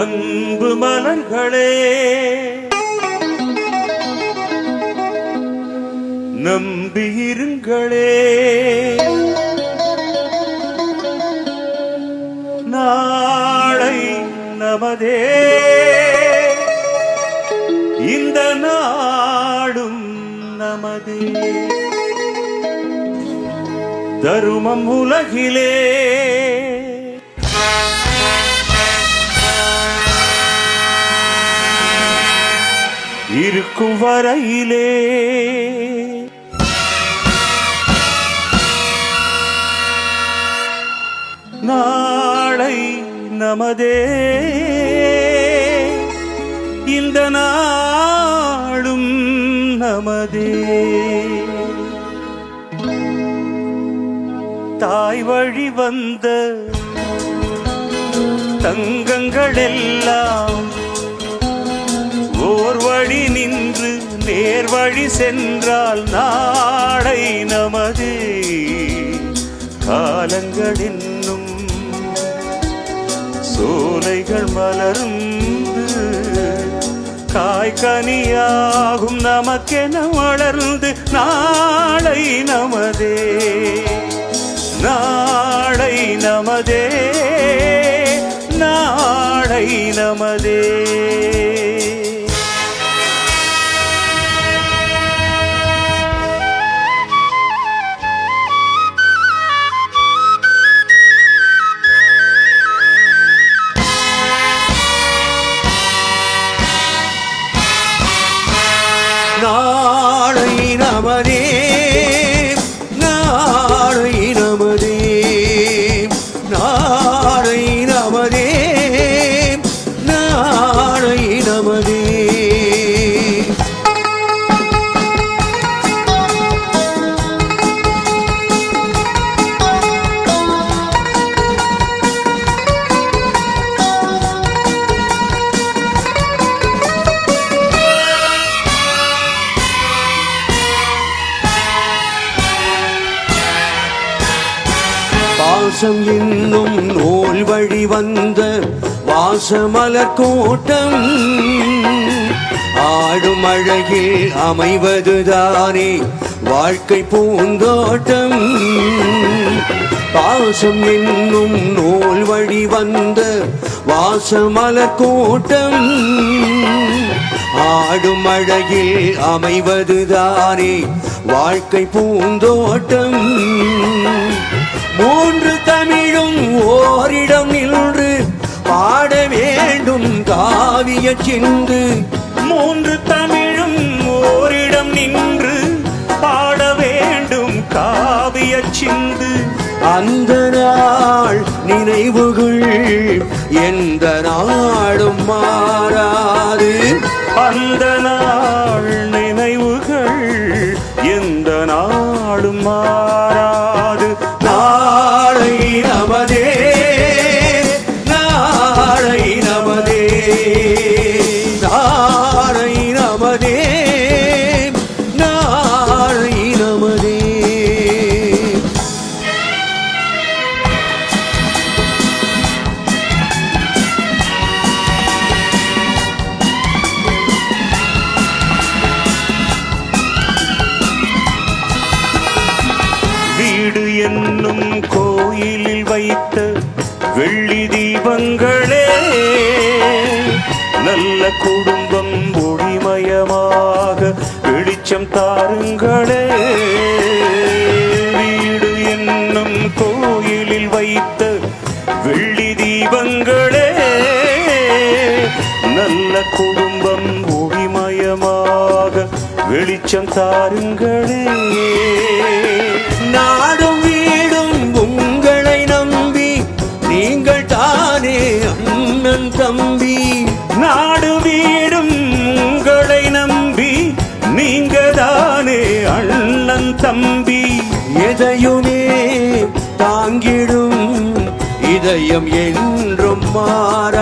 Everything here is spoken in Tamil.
அன்பு மலர்களே நம்பியிருங்களே நாளை நமதே. தருமம் உலகிலே. இருக்கும் வரையிலே. நாளை நமதே. இந்த நாளும் நமதே. தாய் வழி வந்த தங்கங்கள் எல்லாம் ஓர் வழி நின்று நேர் வழி சென்றால் நாடை நமது. காலங்கள் என்னும் சோலைகள் மலரும் காய்கனியாகும் நமக்கென வளர்ந்து நாளை நமதே. நமதே நாளை நமதே. நாளை நமதே. வாசம் இன்னும் நூல் வழி வந்த வாசமலர் கூட்டம். ஆடும் அழகில் அமைவதுதானே வாழ்க்கை பூந்தோட்டம். பாசம் என்னும் நூல் வழி வந்த வாசமலர் கூட்டம். ஆடும் அழகில் அமைவதுதானே வாழ்க்கை பூந்தோட்டம். மூன்று தமிழும் ஓரிடம் நின்று பாட வேண்டும் காவிய சிந்து. மூன்று தமிழும் ஓரிடம் நின்று பாட வேண்டும் காவிய சிந்து. அந்த நாள் நினைவுகள் எந்த நாடும் மாறாது. அந்த நாள் நாளை வைத்த வெள்ளி தீபங்களே நல்ல குடும்பம் ஒளிமயமாக வெளிச்சம் தாருங்களே. வீடு என்னும் கோயிலில் வைத்த வெள்ளி தீபங்களே நல்ல குடும்பம் ஒளிமயமாக வெளிச்சம் தாருங்களே. இதயம் என்றும் மாற